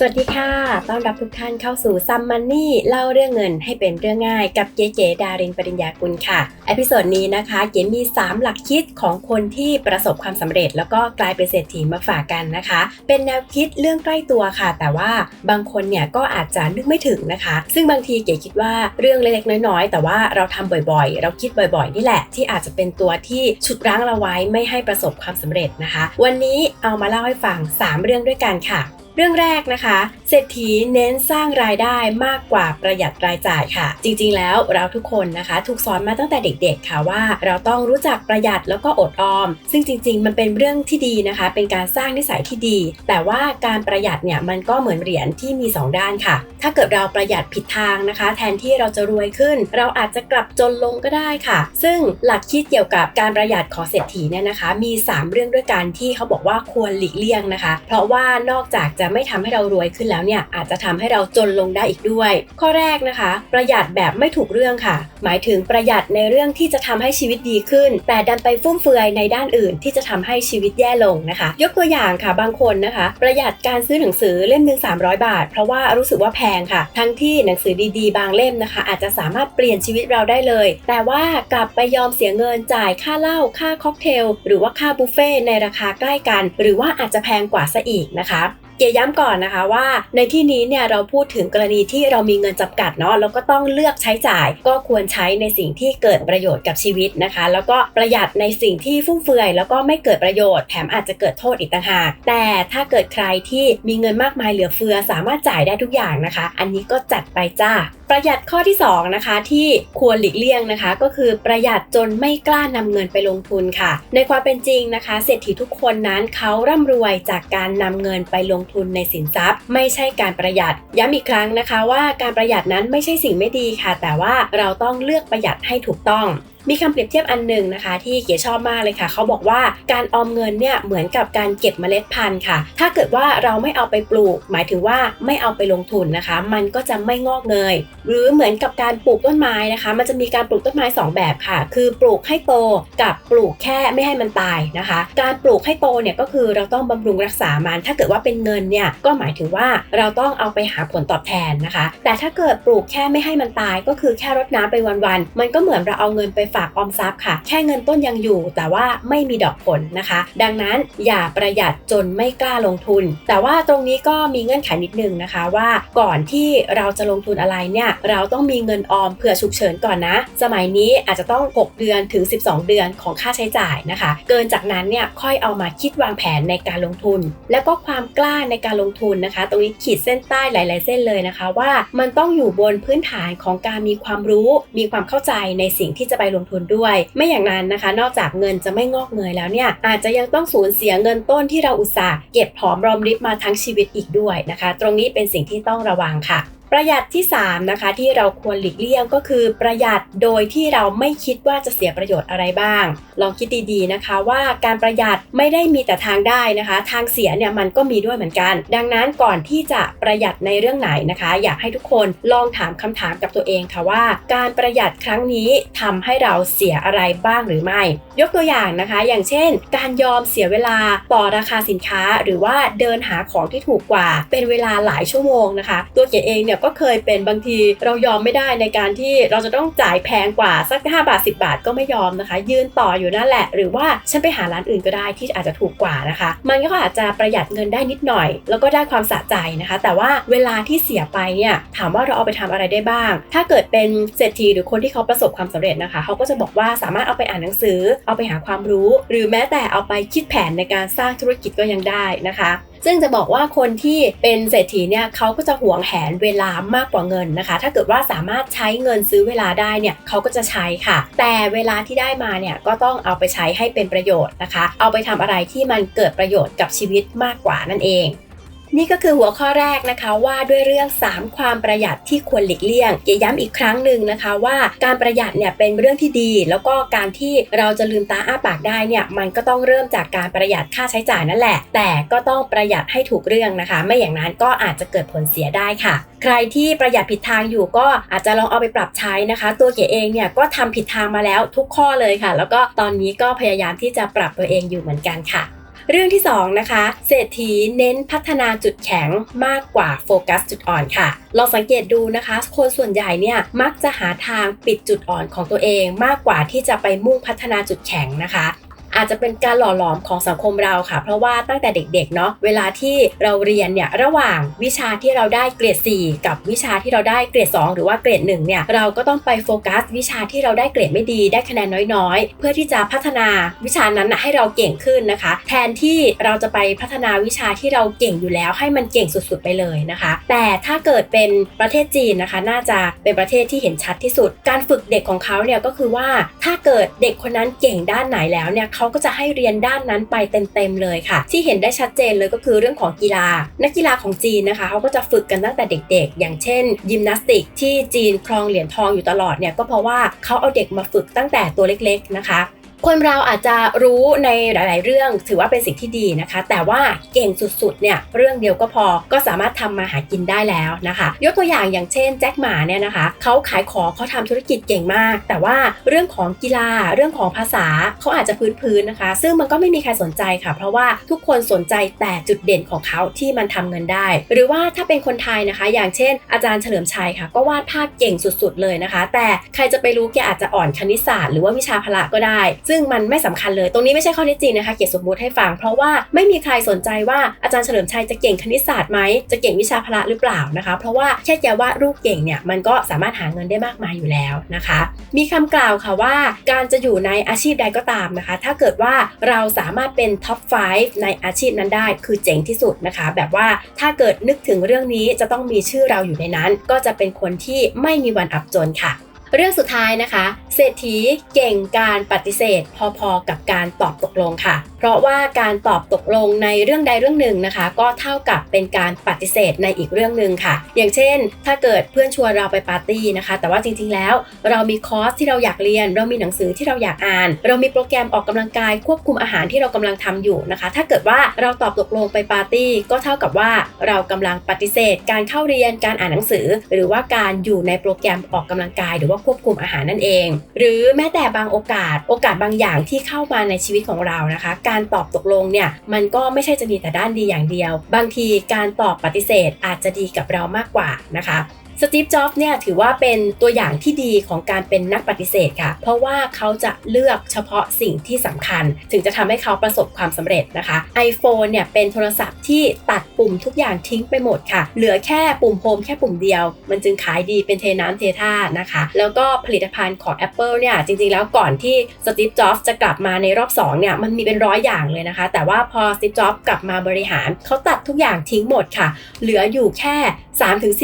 สวัสดีค่ะ ต้อนรับทุกท่านเข้าสู่ซัมมันนี่เล่าเรื่องเงินให้เป็นเรื่องง่ายกับเก๋ๆดารินปริญญากุลค่ะอพิโซดนี้นะคะเก๋มี 3 หลักคิดของคนที่ประสบความสำเร็จ แล้วก็กลายเป็นเศรษฐีมาฝากกันนะคะ เป็นแนวคิดเรื่องใกล้ตัวค่ะ แต่ว่าบางคนเนี่ยก็อาจจะนึกไม่ถึงนะคะ ซึ่งบางทีเก๋คิดว่าเรื่องเล็กๆน้อยๆ แต่ว่าเราทำบ่อยๆ เราคิดบ่อยๆ นี่แหละ ที่อาจจะเป็นตัวที่ฉุดรั้งเราไว้ไม่ให้ประสบความสำเร็จนะคะ วันนี้เอามาเล่าให้ฟัง 3 เรื่องด้วยกันค่ะ เรื่องแรกนะคะเศรษฐีเน้นสร้างรายได้มากกว่าประหยัดรายจ่ายค่ะ จริงๆ แล้วเราทุกคนนะคะ ถูกสอนมาตั้งแต่เด็กๆค่ะว่า เราต้องรู้จักประหยัดแล้วก็อดออม ซึ่งจริงๆ มันเป็นเรื่องที่ดีนะคะ เป็นการสร้างนิสัยที่ดี แต่ว่าการประหยัดเนี่ยมันก็เหมือนเหรียญที่มี 2 ด้านค่ะ ถ้าเกิดเราประหยัดผิดทางนะคะ แทนที่เราจะรวยขึ้น เราอาจจะกลับจนลงก็ได้ค่ะ ซึ่งหลักคิดเกี่ยวกับการประหยัดของเศรษฐีเนี่ยนะคะ มี 3 เรื่องด้วยกันที่เขาบอกว่าควรหลีกเลี่ยงนะคะ เพราะว่านอกจากจะไม่ทำให้เรารวยขึ้นแล้วเนี่ยอาจจะทำให้เราจนลงได้อีกด้วย ข้อแรกนะคะ ประหยัดแบบไม่ถูกเรื่องค่ะ หมายถึงประหยัดในเรื่องที่จะทำให้ชีวิตดีขึ้น แต่ดันไปฟุ่มเฟือยในด้านอื่นที่จะทำให้ชีวิตแย่ลงนะคะ ยกตัวอย่างค่ะบางคนนะคะ ประหยัดการซื้อหนังสือเล่มหนึ่ง300 บาท เพราะว่ารู้สึกว่าแพงค่ะ ทั้งที่หนังสือดีๆ บางเล่มนะคะ อาจจะสามารถเปลี่ยนชีวิตเราได้เลย แต่ว่ากลับไปยอมเสียเงินจ่ายค่าเหล้าค่าค็อกเทลหรือว่าค่าบุฟเฟ่ในราคาใกล้กัน หรือว่าอาจจะแพงกว่าซะอีกนะคะ เย่ย้ำก่อนนะคะว่า ในที่นี้เนี่ยเราพูดถึงกรณีที่เรามีเงินจำกัดเนาะแล้วก็ต้องเลือกใช้จ่าย ก็ควรใช้ในสิ่งที่เกิดประโยชน์กับชีวิตนะคะ แล้วก็ประหยัดในสิ่งที่ฟุ่มเฟือย แล้วก็ไม่เกิดประโยชน์แถมอาจจะเกิดโทษอีกต่างหากแต่ถ้าเกิดใครที่มีเงินมากมายเหลือเฟือ สามารถจ่ายได้ทุกอย่างนะคะ อันนี้ก็จัดไปจ้า ประหยัดข้อที่2นะคะที่ควรหลีกเลี่ยงนะคะ ก็คือประหยัดจนไม่กล้านำเงินไปลงทุนค่ะ ในความเป็นจริงนะคะ เศรษฐีทุกคนนั้นเขาร่ำรวยจากการนำเงินไปลงทุนในสินทรัพย์ ไม่ใช่การประหยัดย้ำอีกครั้งนะคะว่าการประหยัดนั้นไม่ใช่สิ่งไม่ดีค่ะ แต่ว่าเราต้องเลือกประหยัดให้ถูกต้อง มีคำเปรียบเทียบอันหนึ่งนะคะ ที่เก๋ชอบมากเลยค่ะ เขาบอกว่าการออมเงินเนี่ยเหมือนกับการเก็บเมล็ดพันธุ์ค่ะ ถ้าเกิดว่าเราไม่เอาไปปลูก หมายถึงว่าไม่เอาไปลงทุนนะคะ มันก็จะไม่งอกเงย หรือเหมือนกับการปลูกต้นไม้นะคะ มันจะมีการปลูกต้นไม้ 2 แบบค่ะ คือปลูกให้โตกับปลูกแค่ไม่ให้มันตายนะคะ การปลูกให้โตเนี่ยก็คือเราต้องบำรุงรักษามัน ถ้าเกิดว่าเป็นเงินเนี่ยก็หมายถึงว่าเราต้องเอาไปหาผลตอบแทนนะคะ แต่ถ้าเกิดปลูกแค่ไม่ให้มันตาย ก็คือแค่รดน้ำไปวันๆมันก็เหมือนเราเอาเงินไปฝากออมทรัพย์ค่ะ แค่เงินต้นยังอยู่แต่ว่าไม่มีดอกผลนะคะ ดังนั้นอย่าประหยัดจนไม่กล้าลงทุน แต่ว่าตรงนี้ก็มีเงื่อนไขนิดนึงนะคะว่าก่อนที่เราจะลงทุนอะไรเนี่ยเราต้องมีเงินออมเผื่อฉุกเฉินก่อนนะ สมัยนี้อาจจะต้อง 6 เดือนถึง 12 เดือนของค่าใช้จ่ายนะคะ เกินจากนั้นเนี่ยค่อยเอามาคิดวางแผนในการลงทุน แล้วก็ความกล้าในการลงทุนนะคะ ตรงนี้ขีดเส้นใต้หลาย ๆ เส้นเลยนะคะว่ามันต้องอยู่บนพื้นฐานของการมีความรู้ มีความเข้าใจในสิ่งที่จะไปลงทุนด้วย ไม่อย่างนั้นนะคะ นอกจากเงินจะไม่งอกเงยแล้วเนี่ยอาจจะยังต้องสูญเสียเงินต้นที่เราอุตส่าห์เก็บหอมรอมริบมาทั้งชีวิตอีกด้วยนะคะ ตรงนี้เป็นสิ่งที่ต้องระวังค่ะ ประหยัดที่ 3 นะคะ ที่เราควรหลีกเลี่ยงก็คือประหยัดโดยที่เราไม่คิดว่าจะเสียประโยชน์อะไรบ้าง ลองคิดดีๆนะคะว่าการประหยัดไม่ได้มีแต่ทางได้นะคะ ทางเสียเนี่ยมันก็มีด้วยเหมือนกัน ดังนั้นก่อนที่จะประหยัดในเรื่องไหนนะคะ อยากให้ทุกคนลองถามคำถามกับตัวเองค่ะว่า การประหยัดครั้งนี้ทำให้เราเสียอะไรบ้างหรือไม่ ยกตัวอย่างนะคะ อย่างเช่น การยอมเสียเวลาต่อราคาสินค้า หรือว่าเดินหาของที่ถูกกว่า เป็นเวลาหลายชั่วโมงนะคะ ตัวเกเองเนี่ยก็เคยเป็นบางทีเรายอมไม่ได้ในการที่เราจะต้องจ่ายแพงกว่าสัก 5 บาท 10 บาทก็ไม่ยอมนะคะ ยืนต่ออยู่นั่นแหละ หรือว่าฉันไปหาร้านอื่นก็ได้ที่อาจจะถูกกว่านะคะ มันก็อาจจะประหยัดเงินได้นิดหน่อย แล้วก็ได้ความสะใจนะคะ แต่ว่าเวลาที่เสียไปเนี่ยถามว่าเราเอาไปทำอะไรได้บ้าง ถ้าเกิดเป็นเศรษฐีหรือคนที่เขาประสบความสำเร็จนะคะ เขาก็จะบอกว่าสามารถเอาไปอ่านหนังสือ เอาไปหาความรู้ หรือแม้แต่เอาไปคิดแผนในการสร้างธุรกิจก็ยังได้นะคะ ซึ่งจะบอกว่าคนที่เป็นเศรษฐีเนี่ยเขาก็จะหวงแหนเวลามากกว่าเงินนะคะ ถ้าเกิดว่าสามารถใช้เงินซื้อเวลาได้เนี่ยเขาก็จะใช้ค่ะ แต่เวลาที่ได้มาเนี่ยก็ต้องเอาไปใช้ให้เป็นประโยชน์นะคะ เอาไปทำอะไรที่มันเกิดประโยชน์กับชีวิตมากกว่านั่นเอง นี่ก็คือหัวข้อแรกนะคะว่าด้วยเรื่อง 3 ความประหยัดที่ควรหลีกเลี่ยง เกย้ำอีกครั้งหนึ่งนะคะว่าการประหยัดเนี่ยเป็นเรื่องที่ดี แล้วก็การที่เราจะลืมตาอ้าปากได้เนี่ยมันก็ต้องเริ่มจากการประหยัดค่าใช้จ่ายนั่นแหละ แต่ก็ต้องประหยัดให้ถูกเรื่องนะคะ ไม่อย่างนั้นก็อาจจะเกิดผลเสียได้ค่ะ ใครที่ประหยัดผิดทางอยู่ก็อาจจะลองเอาไปปรับใช้นะคะ ตัวเก๋เองเนี่ยก็ทำผิดทางมาแล้วทุกข้อเลยค่ะ แล้วก็ตอนนี้ก็พยายามที่จะปรับตัวเองอยู่เหมือนกันค่ะ เรื่องที่ 2 นะคะ เศรษฐีเน้นพัฒนาจุดแข็งมากกว่าโฟกัสจุดอ่อนค่ะลองสังเกตดูนะคะ คนส่วนใหญ่เนี่ยมักจะหาทางปิดจุดอ่อนของตัวเอง มากกว่าที่จะไปมุ่งพัฒนาจุดแข็งนะคะ อาจจะเป็นการหล่อหลอมของสังคมเราค่ะ เพราะว่าตั้งแต่เด็กๆเนาะเวลาที่เราเรียนเนี่ยระหว่างวิชาที่เราได้เกรด 4 กับวิชาที่เราได้เกรด 2 หรือว่าเกรด1เนี่ยเราก็ต้องไปโฟกัส วิชาที่เราได้เกรดไม่ดีได้คะแนนน้อยๆ เพื่อที่จะพัฒนาวิชานั้นนะให้เราเก่งขึ้นนะคะ แทนที่เราจะไปพัฒนาวิชาที่เราเก่งอยู่แล้ว ให้มันเก่งสุดๆไปเลยนะคะ แต่ถ้าเกิดเป็นประเทศจีนนะคะ น่าจะเป็นประเทศที่เห็นชัดที่สุด การฝึกเด็กของเขาเนี่ยก็คือว่าถ้าเกิดเด็กคนนั้นเก่งด้านไหนแล้วเนี่ยเขาก็จะให้เรียนด้านนั้นไปเต็มๆเลยค่ะ ที่เห็นได้ชัดเจนเลยก็คือเรื่องของกีฬา นักกีฬาของจีนนะคะเขาก็จะฝึกกันตั้งแต่เด็กๆ อย่างเช่น ยิมนาสติกที่จีนครองเหรียญทองอยู่ตลอดเนี่ยก็เพราะว่าเขาเอาเด็กมาฝึกตั้งแต่ตัวเล็กๆนะคะ คนเราอาจจะรู้ในหลาย ๆ เรื่องถือว่าเป็นสิ่งที่ดีนะคะ แต่ว่าเก่งสุด ๆ เนี่ยเรื่องเดียวก็พอก็สามารถทำมาหากินได้แล้วนะคะ ยกตัวอย่างอย่างเช่นแจ็คหมาเนี่ยนะคะเขาขายของเขาทำธุรกิจเก่งมาก แต่ว่าเรื่องของกีฬาเรื่องของภาษาเขาอาจจะพื้น ๆ นะคะ ซึ่งมันก็ไม่มีใครสนใจค่ะ เพราะว่าทุกคนสนใจแต่จุดเด่นของเขาที่มันทำเงินได้ หรือว่าถ้าเป็นคนไทยนะคะ อย่างเช่น อาจารย์เฉลิมชัยค่ะ ก็วาดภาพเก่งสุด ๆ เลยนะคะ แต่ใครจะไปรู้แกอาจจะอ่อนคณิตศาสตร์หรือว่าวิชาพละก็ได้ซึ่งมันไม่สำคัญเลย ตรงนี้ไม่ใช่ข้อเท็จจริงนะคะเกียรติสมมุติให้ฟัง เพราะว่าไม่มีใครสนใจว่าอาจารย์เฉลิมชัยจะเก่งคณิตศาสตร์ไหมจะเก่งวิชาพละหรือเปล่านะคะ เพราะว่าแค่แกว่ารูปเก่งเนี่ยมันก็สามารถหาเงินได้มากมายอยู่แล้วนะคะ มีคำกล่าวค่ะว่าการจะอยู่ในอาชีพใดก็ตามนะคะ ถ้าเกิดว่าเราสามารถเป็นท็อป 5 ในอาชีพนั้นได้คือเจ๋งที่สุดนะคะ แบบว่าถ้าเกิดนึกถึงเรื่องนี้จะต้องมีชื่อเราอยู่ในนั้น ก็จะเป็นคนที่ไม่มีวันอับจนค่ะ เรื่องสุดท้ายนะคะ เศรษฐีเก่งการปฏิเสธ พอๆกับการตอบตกลงค่ะเพราะว่าการตอบตกลงในเรื่องใดเรื่องหนึ่งนะคะ ก็เท่ากับเป็นการปฏิเสธในอีกเรื่องหนึ่งค่ะ อย่างเช่น ถ้าเกิดเพื่อนชวนเราไปปาร์ตี้นะคะ แต่ว่าจริงๆแล้ว เรามีคอร์สที่เราอยากเรียน เรามีหนังสือที่เราอยากอ่าน เรามีโปรแกรมออกกำลังกายควบคุมอาหารที่เรากำลังทำอยู่นะคะ ถ้าเกิดว่าเราตอบตกลงไปปาร์ตี้ก็เท่ากับว่าเรากำลังปฏิเสธ การเข้าเรียนการอ่านหนังสือ หรือว่าการอยู่ในโปรแกรมออกกำลังกาย หรือว่าควบคุมอาหารนั่นเอง หรือแม้แต่บางโอกาสโอกาสบางอย่างที่เข้ามาในชีวิตของเรานะคะการตอบตกลงเนี่ยมันก็ไม่ใช่จะดีแต่ด้านดีอย่างเดียว บางทีการตอบปฏิเสธอาจจะดีกับเรามากกว่านะคะ สตีฟ จ็อบส์เนี่ยถือว่าเป็นตัวอย่างที่ดีของการเป็นนักปฏิเสธค่ะ เพราะว่าเขาจะเลือกเฉพาะสิ่งที่สำคัญ ถึงจะทำให้เขาประสบความสำเร็จนะคะ iPhone เนี่ยเป็นโทรศัพท์ที่ตัดปุ่มทุกอย่างทิ้งไปหมดค่ะ เหลือแค่ปุ่มโฮมแค่ปุ่มเดียว มันจึงขายดีเป็นเทน้ำเทท่านะคะ แล้วก็ผลิตภัณฑ์ของ Apple เนี่ยจริงๆ แล้วก่อนที่สตีฟ จ็อบส์จะกลับมาในรอบ2เนี่ยมันมีเป็นร้อยอย่างเลยนะคะ แต่ว่าพอสตีฟ จ็อบส์กลับมาบริหาร เขาตัดทุกอย่างทิ้งหมดค่ะ เหลืออยู่แค่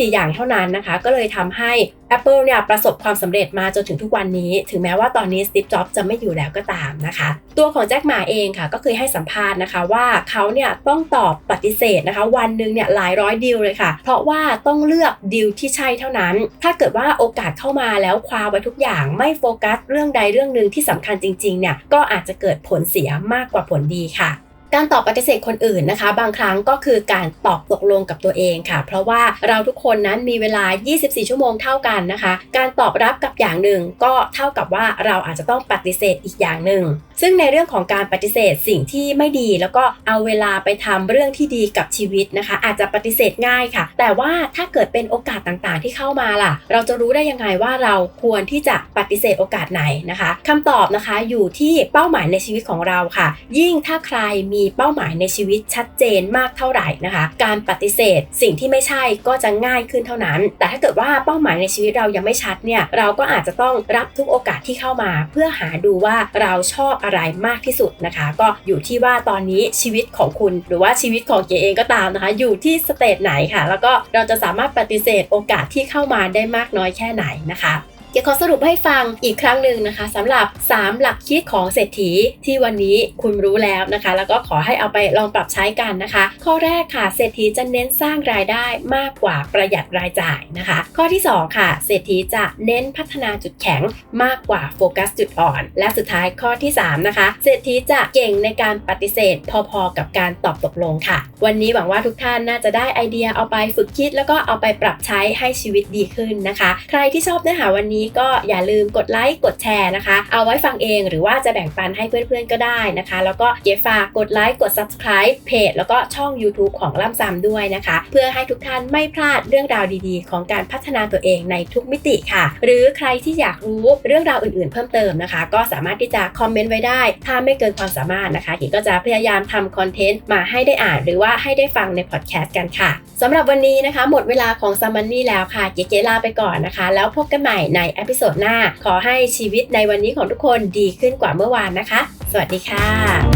3-4 อย่างเท่านั้นนะคะก็เลยทำให้ Apple เนี่ยประสบความสำเร็จมาจนถึงทุกวันนี้ ถึงแม้ว่าตอนนี้ Steve Jobs จะไม่อยู่แล้วก็ตามนะคะ ตัวของแจ็คหมาเองค่ะ ก็เคยให้สัมภาษณ์นะคะว่าเขาเนี่ยต้องตอบปฏิเสธนะคะ วันหนึ่งเนี่ยหลายร้อยดีลเลยค่ะ เพราะว่าต้องเลือกดีลที่ใช่เท่านั้น ถ้าเกิดว่าโอกาสเข้ามาแล้วคว้าไว้ทุกอย่างไม่โฟกัสเรื่องใดเรื่องหนึ่งที่สำคัญจริงๆเนี่ยก็อาจจะเกิดผลเสียมากกว่าผลดีค่ะ การตอบปฏิเสธคนอื่นนะคะ บางครั้งก็คือการตอบตกลงกับตัวเองค่ะ เพราะว่าเราทุกคนนั้นมีเวลา 24 ชั่วโมงเท่ากันนะคะ การตอบรับกับอย่างหนึ่งก็เท่ากับว่าเราอาจจะต้องปฏิเสธอีกอย่างหนึ่งซึ่งในเรื่องของการปฏิเสธสิ่งที่ไม่ดี แล้วก็เอาเวลาไปทำเรื่องที่ดีกับชีวิตนะคะ อาจจะปฏิเสธง่ายค่ะ แต่ว่าถ้าเกิดเป็นโอกาสต่างๆ ที่เข้ามาล่ะ เราจะรู้ได้ยังไงว่าเราควรที่จะปฏิเสธโอกาสไหนนะคะคำตอบนะคะอยู่ที่เป้าหมายในชีวิตของเราค่ะ ยิ่งถ้าใครมีเป้าหมายในชีวิตชัดเจนมากเท่าไหร่นะคะ การปฏิเสธสิ่งที่ไม่ใช่ก็จะง่ายขึ้นเท่านั้น แต่ถ้าเกิดว่าเป้าหมายในชีวิตเรายังไม่ชัดเนี่ยเราก็อาจจะต้องรับทุกโอกาสที่เข้ามา เพื่อหาดูว่าเราชอบอะไรมากที่สุดนะคะ ก็อยู่ที่ว่าตอนนี้ชีวิตของคุณ หรือว่าชีวิตของเก๋เองก็ตามนะคะ อยู่ที่สเตจไหนค่ะ แล้วก็เราจะสามารถปฏิเสธโอกาสที่เข้ามาได้มากน้อยแค่ไหนนะคะ เดี๋ยวขอสรุปให้ฟังอีกครั้งหนึ่งนะคะสำหรับ 3 หลักคิดของเศรษฐีที่วันนี้คุณรู้แล้วนะคะ แล้วก็ขอให้เอาไปลองปรับใช้กันนะคะ ข้อแรกค่ะเศรษฐีจะเน้นสร้างรายได้มากกว่าประหยัดรายจ่ายนะคะ ข้อที่ 2 ค่ะ เศรษฐีจะเน้นพัฒนาจุดแข็งมากกว่าโฟกัสจุดอ่อน และสุดท้ายข้อที่ 3 นะคะ เศรษฐีจะเก่งในการปฏิเสธ พอๆกับการตอบตกลงค่ะ วันนี้หวังว่าทุกท่านน่าจะได้ไอเดียเอาไปฝึกคิด แล้วก็เอาไปปรับใช้ให้ชีวิตดีขึ้นนะคะ ใครที่ชอบเนื้อหาวันนี้ก็อย่าลืมกดไลค์กดแชร์นะคะ เอาไว้ฟังเองหรือว่าจะแบ่งปันให้เพื่อนๆก็ได้นะคะ แล้วก็เก๋ฝากกดไลค์กด subscribe เพจแล้วก็ช่อง YouTube ของล่ำซำด้วยนะคะ เพื่อให้ทุกท่านไม่พลาดเรื่องราวดีๆ ของการพัฒนาตัวเองในทุกมิติค่ะ หรือใครที่อยากรู้เรื่องราวอื่นๆ เพิ่มเติมนะคะ ก็สามารถที่จะคอมเมนต์ไว้ได้ ถ้าไม่เกินความสามารถนะคะเก๋ก็จะพยายามทำคอนเทนต์มาให้ได้อ่าน หรือว่าให้ได้ฟังในพอดแคสต์กันค่ะสำหรับวันนี้นะคะ หมดเวลาของซัมมันนี่แล้วค่ะเก๋ๆลาไปก่อนนะคะ แล้วพบกันใหม่ในเอพิโซดหน้า ขอให้ชีวิตในวันนี้ของทุกคนดีขึ้นกว่าเมื่อวานนะคะ สวัสดีค่ะ